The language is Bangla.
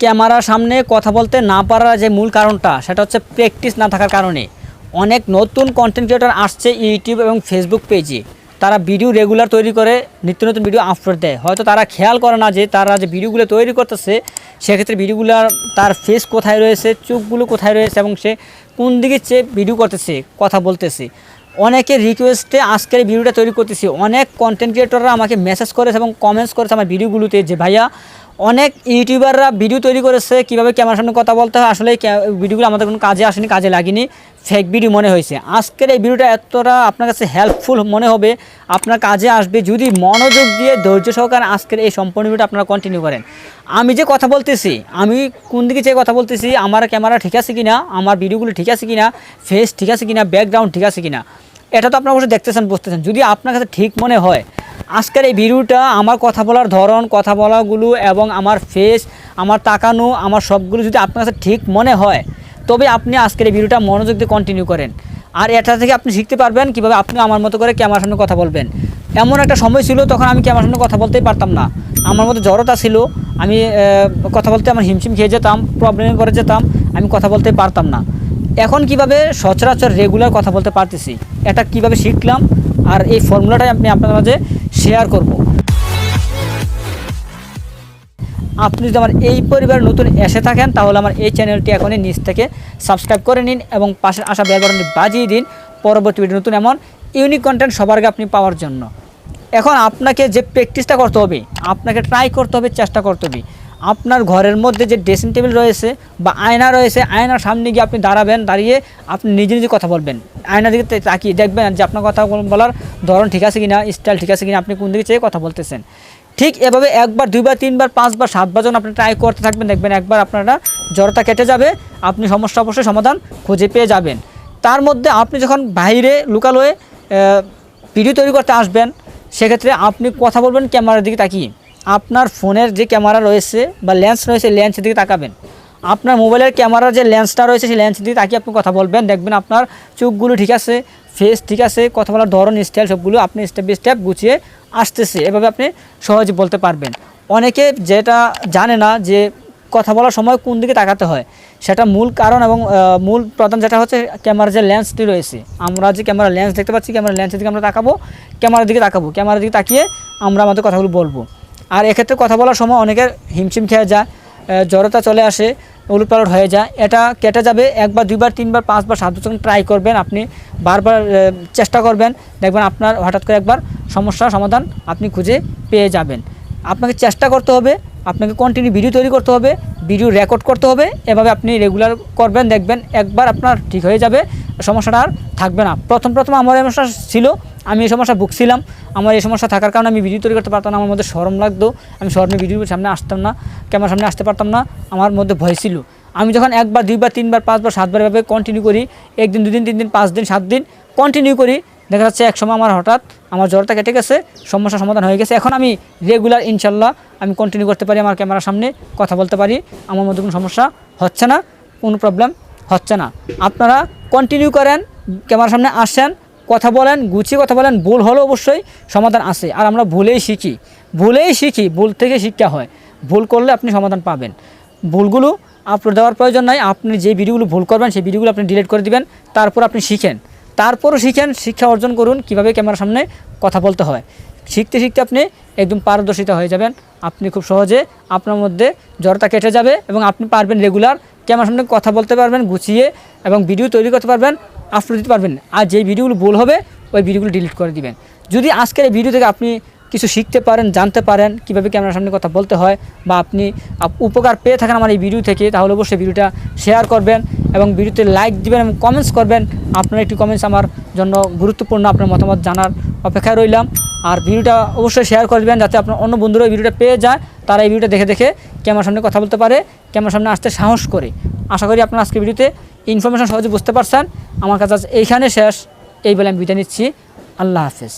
ক্যামেরার সামনে কথা বলতে না পারার যে মূল কারণটা, সেটা হচ্ছে প্র্যাকটিস না থাকার কারণে। অনেক নতুন কন্টেন্ট ক্রিয়েটর আসছে ইউটিউব এবং ফেসবুক পেজে তারা ভিডিও রেগুলার তৈরি করে, নিত্য নতুন ভিডিও আপলোড দেয়। হয়তো তারা খেয়াল করে না যে তারা যে ভিডিওগুলো তৈরি করতেছে, সেক্ষেত্রে ভিডিওগুলোর তার ফেস কোথায় রয়েছে, চোখগুলো কোথায় রয়েছে এবং সে কোন দিকে চেয়ে ভিডিও করতেছে, কথা বলতেছে। অনেকে রিকোয়েস্টে আজকের ভিডিওটা তৈরি করতেছি। অনেক কন্টেন্ট ক্রিয়েটররা আমাকে মেসেজ করেছে এবং কমেন্টস করেছে আমার ভিডিওগুলোতে যে, ভাইয়া অনেক ইউটিউবাররা ভিডিও তৈরি করেছে কীভাবে ক্যামেরার সামনে কথা বলতে হয়। আসলে ভিডিওগুলো আমাদের কোনো কাজে আসেনি, কাজে লাগেনি। ফেক ভিডিও মনে হয়েছে। আজকের এই ভিডিওটা এতটা আপনার কাছে হেল্পফুল মনে হবে, আপনার কাজে আসবে যদি মনোযোগ দিয়ে ধৈর্য সহকারে আজকের এই সম্পূর্ণ ভিডিওটা আপনারা কন্টিনিউ করেন। আমি যে কথা বলতেছি, আমি কোন দিকে চেয়ে কথা বলতেছি, আমার ক্যামেরা ঠিক আছে কিনা, আমার ভিডিওগুলো ঠিক আছে কিনা ফেস ঠিক আছে কিনা ব্যাকগ্রাউন্ড ঠিক আছে কিনা, এটা তো আপনারা অবশ্যই দেখতেছেন, বুঝতেছেন। যদি আপনার কাছে ঠিক মনে হয় আজকের এই ভিডিওটা আমার কথা বলার ধরন, কথা বলাগুলো এবং আমার ফেস আমার তাকানো, আমার সবগুলো যদি আপনার কাছে ঠিক মনে হয়, তবে আপনি আজকের এই ভিডিওটা মনোযোগ দিয়ে কন্টিনিউ করেন। আর এটা থেকে আপনি শিখতে পারবেন কীভাবে আপনি আমার মতো করে ক্যামেরার সামনে কথা বলবেন। এমন একটা সময় ছিল তখন আমি ক্যামেরার সামনে কথা বলতেই পারতাম না। আমার মধ্যে জড়তা ছিল, আমি কথা বলতে আমার হিমশিম খেয়ে যেতাম প্রবলেমে পড়ে যেতাম, আমি কথা বলতে পারতাম না। এখন কীভাবে সচরাচর রেগুলার কথা বলতে পারতেছি, এটা কীভাবে শিখলাম, আর এই ফর্মুলাটাই আপনি আপনার মাঝে শেয়ার করব। আপনি যদি আমার এই পরিবার নতুন এসে থাকেন, তাহলে আমার এই চ্যানেলটি এখনই নিচ থেকে সাবস্ক্রাইব করে নিন এবং পাশে আসা ব্যবহারটি বাজিয়ে দিন পরবর্তী ভিডিও নতুন এমন ইউনিক কন্টেন্ট সবার আগে আপনি পাওয়ার জন্য। এখন আপনাকে যে প্র্যাকটিসটা করতে হবে, আপনাকে ট্রাই করতে হবে, চেষ্টা করতে হবে আপনার ঘরের মধ্যে যে ড্রেসিং টেবিল রয়েছে বা আয়না রয়েছে, আয়নার সামনে গিয়ে আপনি দাঁড়াবেন, দাঁড়িয়ে আপনি নিজে নিজে কথা বলবেন। আয়নার দিকে তাকিয়ে দেখবেন যে আপনার কথা বলার ধরন ঠিক আছে কিনা স্টাইল ঠিক আছে কিনা, আপনি কোন দিকে চেয়ে কথা বলতেছেন। ঠিক এভাবে একবার, দুইবার, তিনবার, পাঁচবার, সাতবার যখন আপনি ট্রাই করতে থাকবেন, দেখবেন একবার আপনারা জড়তা কেটে যাবে, আপনি সমস্যা অবশ্যই সমাধান খুঁজে পেয়ে যাবেন। তার মধ্যে আপনি যখন বাইরে লোকালয়ে ভিডিও তৈরি করতে আসবেন, সেক্ষেত্রে আপনি কথা বলবেন ক্যামেরার দিকে তাকিয়ে। আপনার ফোনের যে ক্যামেরা রয়েছে বা লেন্স রয়েছে লেন্সের দিকে তাকাবেন। আপনার মোবাইলের ক্যামেরার যে লেন্সটা রয়েছে, সেই লেন্সের দিকে তাকিয়ে আপনি কথা বলবেন। দেখবেন আপনার চোখগুলো ঠিক আছে ফেস ঠিক আছে, কথা বলার ধরন স্টাইল সবগুলো আপনি স্টেপ বাই স্টেপ গুছিয়ে আসতেছে। এভাবে আপনি সহজে বলতে পারবেন। অনেকে যেটা জানে না যে কথা বলার সময় কোন দিকে তাকাতে হয়, সেটা মূল কারণ এবং মূল প্রধান যেটা হচ্ছে ক্যামেরার যে লেন্সটি রয়েছে। আমরা যে ক্যামেরা লেন্স দেখতে পাচ্ছি ক্যামেরা লেন্সের দিকে আমরা তাকাবো, ক্যামেরার দিকে তাকাবো, ক্যামেরার দিকে তাকিয়ে আমরা আমাদের কথাগুলো বলব। আর এক্ষেত্রে কথা বলার সময় অনেকের হিমশিম খেয়ে যায় জড়তা চলে আসে উলটপালট হয়ে যায়। এটা কেটে যাবে, একবার, দুইবার, তিনবার, পাঁচবার, সাত বছর ট্রাই করবেন আপনি, বারবার চেষ্টা করবেন, দেখবেন আপনার হঠাৎ করে একবার সমস্যার সমাধান আপনি খুঁজে পেয়ে যাবেন। আপনাকে চেষ্টা করতে হবে, আপনাকে কন্টিনিউ ভিডিও তৈরি করতে হবে ভিডিও রেকর্ড করতে হবে, এভাবে আপনি রেগুলার করবেন, দেখবেন একবার আপনার ঠিক হয়ে যাবে, সমস্যাটা আর থাকবে না। প্রথম প্রথম আমার সমস্যা ছিল আমি এই সমস্যা ভুগছিলাম। আমার এই সমস্যা থাকার কারণে আমি ভিডিও তৈরি করতে পারতাম না। আমার মধ্যে শরম লাগতো। আমি শরমে ভিডিওর সামনে আসতাম না। ক্যামেরার সামনে আসতে পারতাম না। আমার মধ্যে ভয় ছিল। আমি যখন একবার, দুইবার, তিনবার, পাঁচবার, সাতবার এভাবে কন্টিনিউ করি, একদিন, দুদিন তিন দিন পাঁচ দিন সাত দিন কন্টিনিউ করি, দেখা যাচ্ছে এক সময় আমার হঠাৎ আমার জ্বরটা কেটে গেছে, সমস্যার সমাধান হয়ে গেছে। এখন আমি রেগুলার ইনশাল্লাহ আমি কন্টিনিউ করতে পারি, আমার ক্যামেরার সামনে কথা বলতে পারি। আমার মধ্যে কোনো সমস্যা হচ্ছে না, কোনো প্রবলেম হচ্ছে না। আপনারা কন্টিনিউ করেন, ক্যামেরার সামনে আসেন কথা বলেন, গুছিয়ে কথা বলেন, ভুল হলেও অবশ্যই সমাধান আসে আর আমরা ভুলেই শিখি। ভুলেই শিখি, ভুল থেকে শিক্ষা হয়। ভুল করলে আপনি সমাধান পাবেন। ভুলগুলো আপলোড দেওয়ার প্রয়োজন নাই। আপনি যে ভিডিওগুলো ভুল করবেন, সেই ভিডিওগুলো আপনি ডিলিট করে দিবেন। তারপর আপনি শিখেন। তারপরও শিখেন, শিক্ষা অর্জন করুন। কীভাবে ক্যামেরার সামনে কথা বলতে হয়। শিখতে শিখতে আপনি একদম পারদর্শিতা হয়ে যাবেন। আপনি খুব সহজে আপনার মধ্যে জ্বরটা কেটে যাবে এবং আপনি পারবেন রেগুলার ক্যামেরার সামনে কথা বলতে পারবেন, গুছিয়ে এবং ভিডিও তৈরি করতে পারবেন। আপলোড দিতে পারবেন আর যেই ভিডিওগুলো ভুল হবে, ওই ভিডিওগুলো ডিলিট করে দিবেন। যদি আজকের এই ভিডিও থেকে আপনি কিছু শিখতে পারেন, জানতে পারেন, কীভাবে ক্যামেরার সামনে কথা বলতে হয়, বা আপনি আপ- উপকার পেয়ে থাকেন আমার এই ভিডিও থেকে, তাহলে অবশ্যই ভিডিওটা শেয়ার করবেন এবং ভিডিওতে লাইক দিবেন এবং কমেন্টস করবেন। আপনার একটি কমেন্টস আমার জন্য গুরুত্বপূর্ণ, আপনার মতামত জানার অপেক্ষায় রইলাম। আর ভিডিওটা অবশ্যই শেয়ার করে করবেন, যাতে আপনার অন্য বন্ধুরা এই ভিডিওটা পেয়ে যায়। তারা এই ভিডিওটা দেখে দেখে ক্যামেরার সামনে কথা বলতে পারে, ক্যামেরার সামনে আসতে সাহস করে। আশা করি আপনার আজকে ভিডিওতে ইনফরমেশন সহজে বুঝতে পারছেন। আমার কাছে এইখানে শেষ। এই বলে আমি বিদায় নিচ্ছি। আল্লাহ হাফেজ।